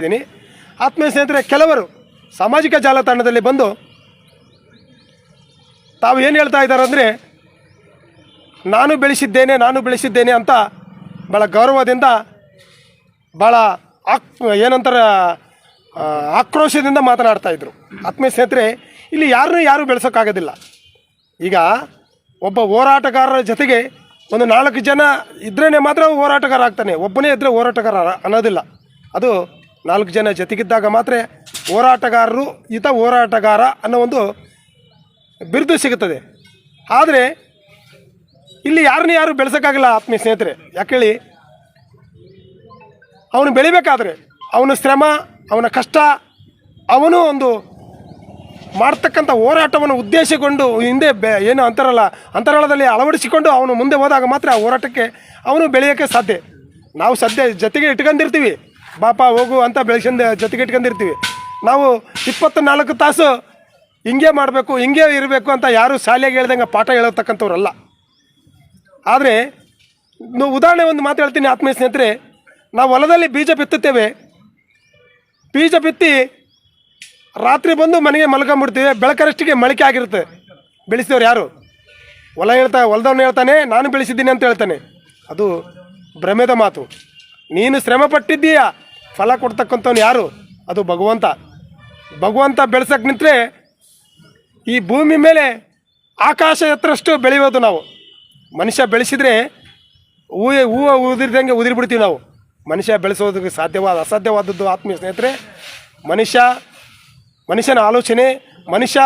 ಇದ್ದೀನಿ. ಆತ್ಮೀಯ ಸ್ನೇಹಿತರೆ, ಕೆಲವರು ಸಾಮಾಜಿಕ ಜಾಲತಾಣದಲ್ಲಿ ಬಂದು ತಾವು ಏನು ಹೇಳ್ತಾ ಇದ್ದಾರೆ ಅಂದರೆ, ನಾನು ಬೆಳೆಸಿದ್ದೇನೆ ನಾನು ಬೆಳೆಸಿದ್ದೇನೆ ಅಂತ ಭಾಳ ಗೌರವದಿಂದ ಭಾಳ ಆಕ್, ಏನಂತಾರೆ ಆಕ್ರೋಶದಿಂದ ಮಾತನಾಡ್ತಾ ಇದ್ರು. ಆತ್ಮೀಯ ಸ್ನೇಹಿತರೆ, ಇಲ್ಲಿ ಯಾರನ್ನೂ ಯಾರೂ ಬೆಳೆಸೋಕ್ಕಾಗೋದಿಲ್ಲ. ಈಗ ಒಬ್ಬ ಹೋರಾಟಗಾರರ ಜೊತೆಗೆ ಒಂದು ನಾಲ್ಕು ಜನ ಇದ್ರೇ ಮಾತ್ರ ಹೋರಾಟಗಾರ ಆಗ್ತಾನೆ. ಒಬ್ಬನೇ ಇದ್ದರೆ ಹೋರಾಟಗಾರ ಅನ್ನೋದಿಲ್ಲ. ಅದು ನಾಲ್ಕು ಜನ ಜೊತೆಗಿದ್ದಾಗ ಮಾತ್ರ ಹೋರಾಟಗಾರರು ಈತ ಹೋರಾಟಗಾರ ಅನ್ನೋ ಒಂದು ಬಿರುದು ಸಿಗುತ್ತದೆ. ಆದರೆ ಇಲ್ಲಿ ಯಾರನ್ನ ಯಾರು ಬೆಳೆಸೋಕ್ಕಾಗಲ್ಲ ಆತ್ಮೀಯ ಸ್ನೇಹಿತರೆ? ಯಾಕೇಳಿ ಅವನು ಬೆಳಿಬೇಕಾದ್ರೆ ಅವನ ಶ್ರಮ, ಅವನ ಕಷ್ಟ, ಅವನು ಒಂದು ಮಾಡ್ತಕ್ಕಂಥ ಹೋರಾಟವನ್ನು ಉದ್ದೇಶಿಕೊಂಡು ಹಿಂದೆ ಬೆ, ಏನು ಅಂತರಲ್ಲ, ಅಂತರಾಳದಲ್ಲಿ ಅಳವಡಿಸಿಕೊಂಡು ಅವನು ಮುಂದೆ ಹೋದಾಗ ಮಾತ್ರ ಆ ಹೋರಾಟಕ್ಕೆ ಅವನು ಬೆಳೆಯೋಕ್ಕೆ ಸಾಧ್ಯ. ನಾವು ಸದ್ಯ ಜೊತೆಗೆ ಇಟ್ಕೊಂಡಿರ್ತೀವಿ. ಬಾಪ ಹೋಗು ಅಂತ ಬೆಳೆಸಿಂದ ಜೊತೆಗೆ ಇಟ್ಕೊಂಡಿರ್ತೀವಿ. ನಾವು ಇಪ್ಪತ್ತು ನಾಲ್ಕು ತಾಸು ಹಿಂಗೆ ಮಾಡಬೇಕು, ಹಿಂಗೆ ಇರಬೇಕು ಅಂತ ಯಾರು ಶಾಲೆಗೆ ಹೇಳ್ದಂಗೆ ಪಾಠ ಹೇಳತಕ್ಕಂಥವ್ರಲ್ಲ. ಆದರೆ ಉದಾಹರಣೆ ಒಂದು ಮಾತು ಹೇಳ್ತೀನಿ ಆತ್ಮೀಯ ಸ್ನೇಹಿತರೆ, ನಾವು ಹೊಲದಲ್ಲಿ ಬೀಜ ಬಿತ್ತುತ್ತೇವೆ. ಬೀಜ ಬಿತ್ತಿ ರಾತ್ರಿ ಬಂದು ಮನೆಗೆ ಮಲ್ಕೊಂಬಿಡ್ತೀವಿ, ಬೆಳಕರಷ್ಟಿಗೆ ಮೊಳಕೆ ಆಗಿರುತ್ತೆ. ಬೆಳೆಸಿದವ್ರು ಯಾರು? ಹೊಲ ಹೇಳ್ತಾ ಹೊಲದವ್ನು ಹೇಳ್ತಾನೆ, ನಾನು ಬೆಳೆಸಿದ್ದೀನಿ ಅಂತ ಹೇಳ್ತಾನೆ. ಅದು ಭ್ರಮೆದ ಮಾತು. ನೀನು ಶ್ರಮ ಪಟ್ಟಿದ್ದೀಯ ಫಲ ಕೊಡ್ತಕ್ಕಂಥವ್ನು ಯಾರು? ಅದು ಭಗವಂತ. ಭಗವಂತ ಬೆಳೆಸಕ್ಕೆ ನಿಂತರೆ ಈ ಭೂಮಿ ಮೇಲೆ ಆಕಾಶ ಎತ್ತರಷ್ಟು ಬೆಳೆಯೋದು ನಾವು. ಮನುಷ್ಯ ಬೆಳೆಸಿದರೆ ಹೂ ಹೂವು ಉದಿರ್ದಂಗೆ ಉದಿರ್ಬಿಡ್ತೀವಿ ನಾವು. ಮನುಷ್ಯ ಬೆಳೆಸೋದಕ್ಕೆ ಸಾಧ್ಯವಾದ, ಅಸಾಧ್ಯವಾದದ್ದು ಆತ್ಮೀಯ ಸ್ನೇಹಿತರೆ, ಮನುಷ್ಯ, ಮನುಷ್ಯನ ಆಲೋಚನೆ, ಮನುಷ್ಯ,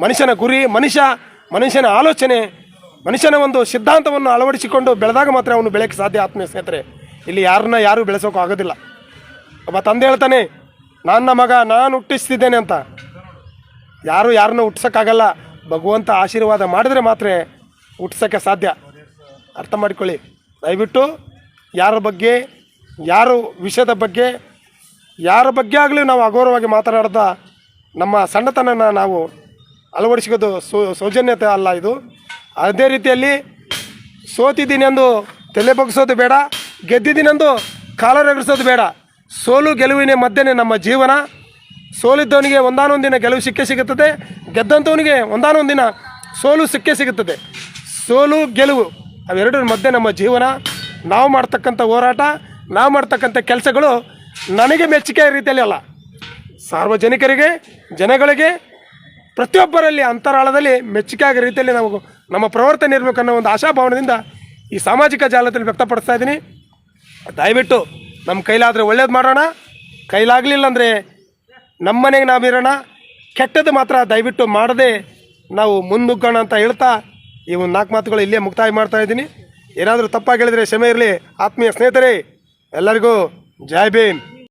ಮನುಷ್ಯನ ಗುರಿ, ಮನುಷ್ಯ, ಮನುಷ್ಯನ ಆಲೋಚನೆ, ಮನುಷ್ಯನ ಒಂದು ಸಿದ್ಧಾಂತವನ್ನು ಅಳವಡಿಸಿಕೊಂಡು ಬೆಳೆದಾಗ ಮಾತ್ರ ಅವನು ಬೆಳೆಯಕ್ಕೆ ಸಾಧ್ಯ ಆತ್ಮೀಯ ಸ್ನೇಹಿತರೆ. ಇಲ್ಲಿ ಯಾರನ್ನ ಯಾರೂ ಬೆಳೆಸೋಕ್ಕೂ ಆಗೋದಿಲ್ಲ ಒಬ್ಬ ತಂದೆ ಹೇಳ್ತಾನೆ ನನ್ನ ಮಗ, ನಾನು ಹುಟ್ಟಿಸ್ತಿದ್ದೇನೆ ಅಂತ. ಯಾರು ಯಾರನ್ನ ಹುಟ್ಸೋಕ್ಕಾಗಲ್ಲ ಭಗವಂತ ಆಶೀರ್ವಾದ ಮಾಡಿದ್ರೆ ಮಾತ್ರ ಹುಟ್ಟಿಸೋಕ್ಕೆ ಸಾಧ್ಯ. ಅರ್ಥ ಮಾಡಿಕೊಳ್ಳಿ. ದಯವಿಟ್ಟು ಯಾರ ಬಗ್ಗೆ, ಯಾರು ವಿಷಯದ ಬಗ್ಗೆ, ಯಾರ ಬಗ್ಗೆ ಆಗಲಿ ನಾವು ಅಗೌರವವಾಗಿ ಮಾತನಾಡ್ತಾ ನಮ್ಮ ಸಣ್ಣತನನ ನಾವು ಅಳವಡಿಸಿಕೋದು ಸೌಜನ್ಯತೆ ಅಲ್ಲ ಇದು. ಅದೇ ರೀತಿಯಲ್ಲಿ ಸೋತಿದ್ದೀನಿ ಎಂದು ತಲೆ ಬಗ್ಗಿಸೋದು ಬೇಡ ಗೆದ್ದಿದ್ದೀನೆಂದು ಕಾಲ ರಗಡಿಸೋದು ಬೇಡ. ಸೋಲು ಗೆಲುವಿನ ಮಧ್ಯೆ ನಮ್ಮ ಜೀವನ. ಸೋಲಿದ್ದವನಿಗೆ ಒಂದಾನೊಂದಿನ ಗೆಲುವು ಸಿಕ್ಕೇ ಸಿಗುತ್ತದೆ. ಗೆದ್ದಂಥವನಿಗೆ ಒಂದಾನೊಂದಿನ ಸೋಲು ಸಿಕ್ಕೇ ಸಿಗುತ್ತದೆ. ಸೋಲು, ಗೆಲುವು ಅವೆರಡರ ಮಧ್ಯೆ ನಮ್ಮ ಜೀವನ. ನಾವು ಮಾಡ್ತಕ್ಕಂಥ ಹೋರಾಟ, ನಾವು ಮಾಡ್ತಕ್ಕಂಥ ಕೆಲಸಗಳು ನನಗೆ ಮೆಚ್ಚುಗೆ ರೀತಿಯಲ್ಲಿ ಅಲ್ಲ. ಸಾರ್ವಜನಿಕರಿಗೆ, ಜನಗಳಿಗೆ, ಪ್ರತಿಯೊಬ್ಬರಲ್ಲಿ ಅಂತರಾಳದಲ್ಲಿ ಮೆಚ್ಚುಗೆ ಆಗೋ ರೀತಿಯಲ್ಲಿ ನಾವು ನಮ್ಮ ಪ್ರವರ್ತನೆ ಇರಬೇಕು ಅನ್ನೋ ಒಂದು ಆಶಾಭಾವನದಿಂದ ಈ ಸಾಮಾಜಿಕ ಜಾಲದಲ್ಲಿ ವ್ಯಕ್ತಪಡಿಸ್ತಾ ಇದ್ದೀನಿ. ದಯವಿಟ್ಟು ನಮ್ಮ ಕೈಲಾದರೆ ಒಳ್ಳೇದು ಮಾಡೋಣ. ಕೈಲಾಗಲಿಲ್ಲ ಅಂದರೆ ನಮ್ಮ ಮನೆಗೆ ನಾವಿರೋಣ. ಕೆಟ್ಟದ್ದು ಮಾತ್ರ ದಯವಿಟ್ಟು ಮಾಡದೆ ನಾವು ಮುನ್ನುಗ್ಗೋಣ ಅಂತ ಹೇಳ್ತಾ ಈ ಒಂದು ನಾಲ್ಕು ಮಾತುಗಳು ಇಲ್ಲೇ ಮುಕ್ತಾಯ ಮಾಡ್ತಾ ಇದ್ದೀನಿ. ಏನಾದರೂ ತಪ್ಪಾಗಿ ಹೇಳಿದರೆ ಕ್ಷಮೆ ಇರಲಿ. ಆತ್ಮೀಯ ಸ್ನೇಹಿತರೇ, ಎಲ್ಲರಿಗೂ ಜೈ ಭೀಮ್.